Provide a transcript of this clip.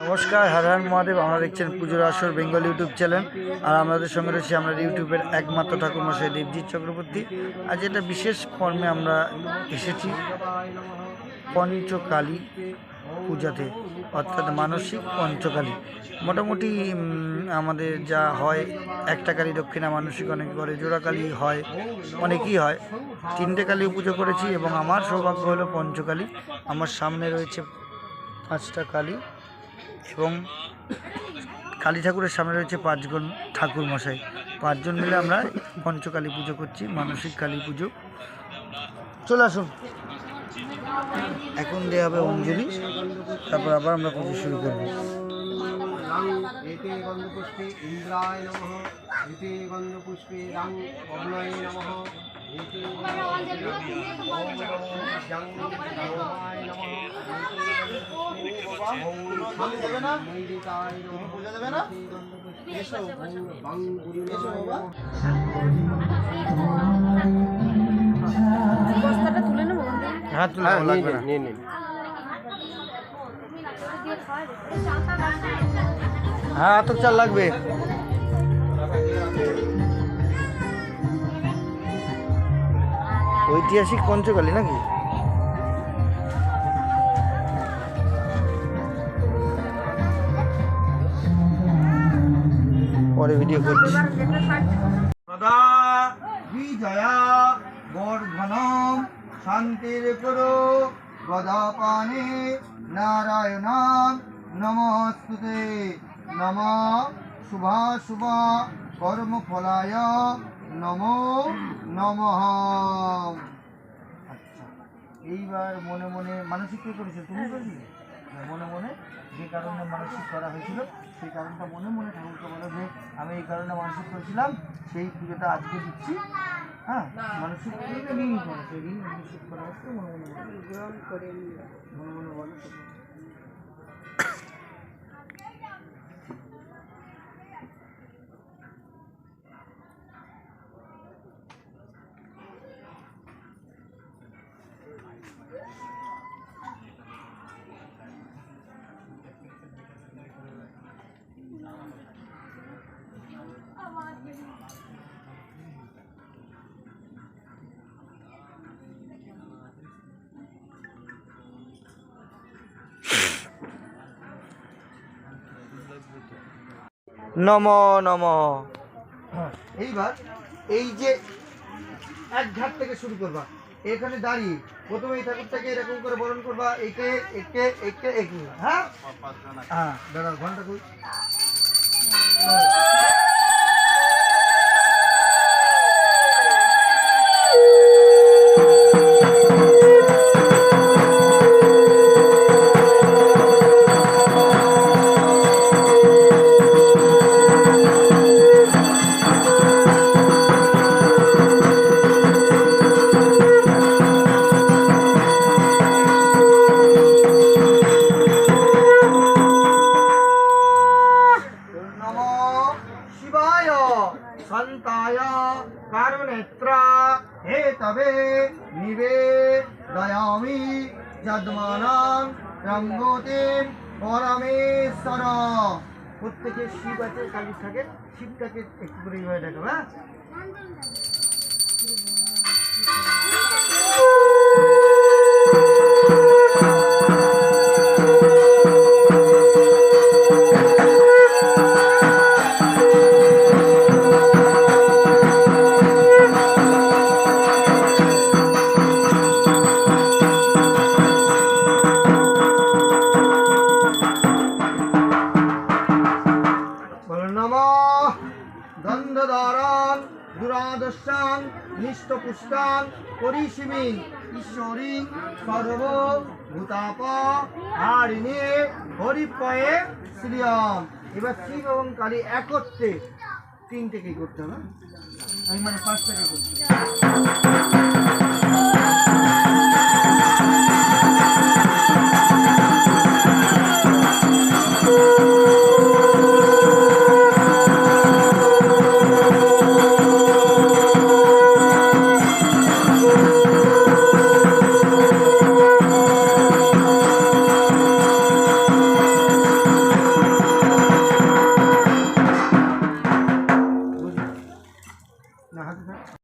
নমস্কার, হর হর মহাদেব আমরা দেখছেন পুজোর আসর বেঙ্গল ইউটিউব চ্যানেল। আর আমাদের সঙ্গে রয়েছে আমরা ইউটিউবের একমাত্র ঠাকুর মশাই দেবজিৎ চক্রবর্তী। আজ এটা বিশেষ কর্মে আমরা এসেছি, পঞ্চকালী পূজাতে, অর্থাৎ মানসিক পঞ্চকালী। মোটামুটি আমাদের যা হয়, একটা কালী দক্ষিণা মানসিক অনেক করে, জোড়া কালী হয়, অনেকই হয়। তিনটে কালী পুজো করেছি এবং আমার সৌভাগ্য হলো পঞ্চকালী। আমার সামনে রয়েছে পাঁচটা কালী। এবং কালী ঠাকুরের সামনে রয়েছে পাঁচজন ঠাকুর মশাই পাঁচজন মিলে আমরা পঞ্চকালী পুজো করছি, মানসিক কালী পুজো। চলে আসুন। এখন দেওয়া হবে অঞ্জলি, তারপর আবার আমরা পুজো শুরু করব। ইন্দ্রায় নমঃ। না এসো এসো বাবা তুলে তুলে লাগবে না। নিয়ে নিন হ্যাঁ এত চাল লাগবে। ঐতিহাসিক পঞ্চকালী নাকি? পরে ভিডিও করছি বিজয়া শান্তির করো গদাপানে নারায়ণাম নমস্তুতে। নম শুভা শুভা, কর্মফলায় নমো নমঃ। আচ্ছা এইবার মনে মনে মানসিক কে করেছিল তুমি করেছিলে? মনে মনে যে কারণে মানসিক করা হয়েছিল সেই কারণটা মনে মনে ঠাকুরকে বলো যে আমি এই কারণে মানসিক করেছিলাম সেই পুজোটা আজকে দিচ্ছি। হ্যাঁ মানসিক ঋণ করে সেই ঋণ মানসিক করা হচ্ছে মনে মনে বলো। মনে মনে বলো। নম নম। এইবার এই যে এক ঘাট থেকে শুরু করবা। এখানে দাঁড়িয়ে প্রথমে এই ঠাকুরটাকে এরকম করে বরণ করবা একে একে একে একে হ্যাঁ? হ্যাঁ দাঁড়া ঘণ্টা কারণেত্রা হে তবে নিবেদয়ামি যদ্মানাং রঙ্গতিম পরমেশ্বর। প্রত্যেকে শিব আছে, কালী থাকে, শিবটাকে একটু করে এইভাবে দেখাবো হ্যাঁ? দন্ধধারান দুরাদর্শান নিষ্ঠপুষ্টান পরিসীমি, ঈশ্বরী, সর্ব ভূতাপ, হারিণী হরিপয়ে শ্রিয়ম। এবার শিব এবং কালী একত্রে তিনটে কি করতে হবে? আমি মানে পাঁচটাকে করছি।